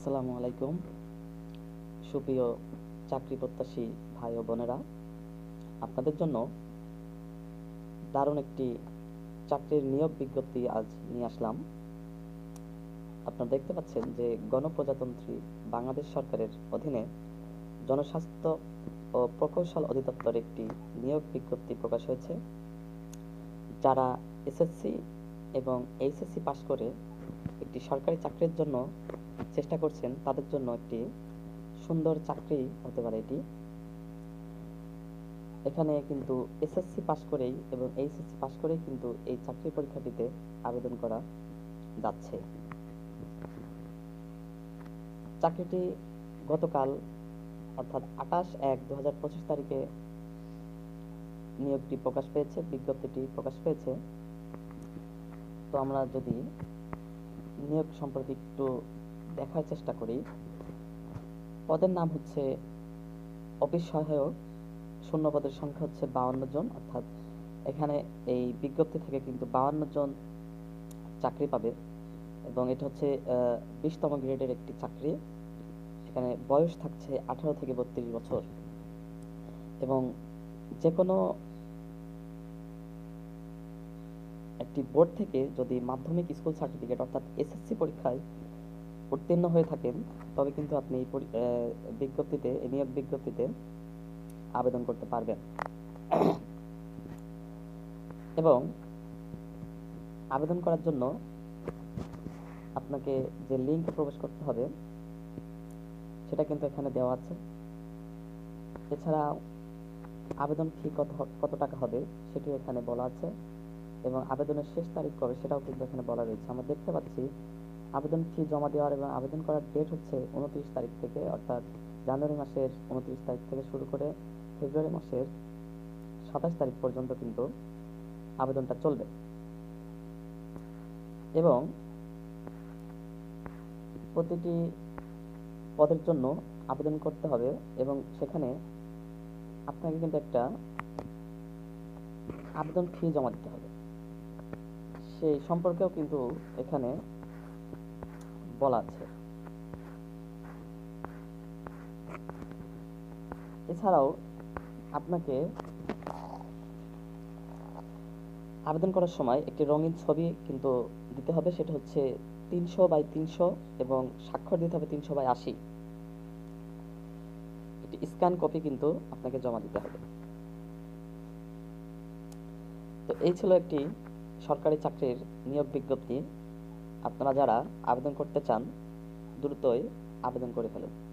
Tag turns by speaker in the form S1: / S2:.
S1: আসসালামু আলাইকুম। সুপ্রিয় চাকরি প্রত্যাশী ভাই ও বোনেরা, আপনাদের জন্য দারুণ একটি চাকরির নিয়োগ বিজ্ঞপ্তি আজ নিয়ে আসলাম। আপনারা দেখতে পাচ্ছেন যে গণপ্রজাতন্ত্রী বাংলাদেশ সরকারের অধীনে জনস্বাস্থ্য ও প্রকৌশল অধিদপ্তর একটি নিয়োগ বিজ্ঞপ্তি প্রকাশ হয়েছে। যারা এসএসসি এবং এইচএসসি পাশ করে একটি সরকারি চাকরির জন্য চেষ্টা করছেন তাদের জন্য একটি সুন্দর চাকরি হতে পারে এটি। এখানে কিন্তু এসএসসি পাশ করেই এবং এইচএসসি পাশ করেই কিন্তু এই চাকরি পরীক্ষাটিতে আবেদন করা যাচ্ছে। চাকরিটি গতকাল অর্থাৎ আঠাশ এক দু হাজার পঁচিশ তারিখে নিয়োগটি প্রকাশ পেয়েছে, বিজ্ঞপ্তিটি প্রকাশ পেয়েছে। তো আমরা যদি নিয়োগ সম্পর্কে একটু দেখার চেষ্টা করি। পদের নাম হচ্ছে অফিস সহায়ক শূন্য পদের সংখ্যা হচ্ছে বাউন্ন জন, অর্থাৎ এখানে এই বিজ্ঞপ্তি থেকে কিন্তু বাউন্ন জন চাকরি পাবে এবং এটা হচ্ছে বিশতম গ্রেডের একটি চাকরি। এখানে বয়স থাকছে আঠারো থেকে বত্রিশ বছর এবং যে কোনো একটি বোর্ড থেকে যদি মাধ্যমিক স্কুল সার্টিফিকেট অর্থাৎ এসএসসি পরীক্ষায় উত্তীর্ণ হয়ে থাকেন, তবে কিন্তু আপনি বিজ্ঞপ্তিতে নিয়োগ বিজ্ঞপ্তিতে আবেদন করতে পারবেন। এবং আবেদন করার জন্য আপনাকে যে লিঙ্কে প্রবেশ করতে হবে, সেটা কিন্তু এখানে দেওয়া আছে। এছাড়া আবেদন ফি কত কত টাকা হবে সেটিও এখানে বলা আছে। এবং আবেদনের শেষ তারিখ কবে সেটাও কিন্তু এখানে বলা রয়েছে। আমরা দেখতে পাচ্ছি আবেদন ফি জমা দেওয়ার এবং আবেদন করার ডেট হচ্ছে উনত্রিশ তারিখ থেকে, অর্থাৎ জানুয়ারি মাসের উনত্রিশ তারিখ থেকে শুরু করে ফেব্রুয়ারি মাসের সাতাশ তারিখ পর্যন্ত কিন্তু আবেদনটা চলবে। এবং প্রতিটি পদের জন্য আবেদন করতে হবে এবং সেখানে আপনাকে কিন্তু একটা আবেদন ফি জমা দিতে হবে। সেই সম্পর্কেও কিন্তু এখানে বলা আছে। এছাড়াও আপনাকে আবেদন করার সময় একটি রঙিন ছবি কিন্তু দিতে হবে, সেটা হচ্ছে তিনশো বাই তিনশো এবং স্বাক্ষর দিতে হবে তিনশো বাই আশি। একটি স্ক্যান কপি কিন্তু আপনাকে জমা দিতে হবে। তো এই ছিল একটি সরকারি চাকরির নিয়োগ বিজ্ঞপ্তি। আপনারা যারা আবেদন করতে চান দ্রুতই আবেদন করে ফেলুন।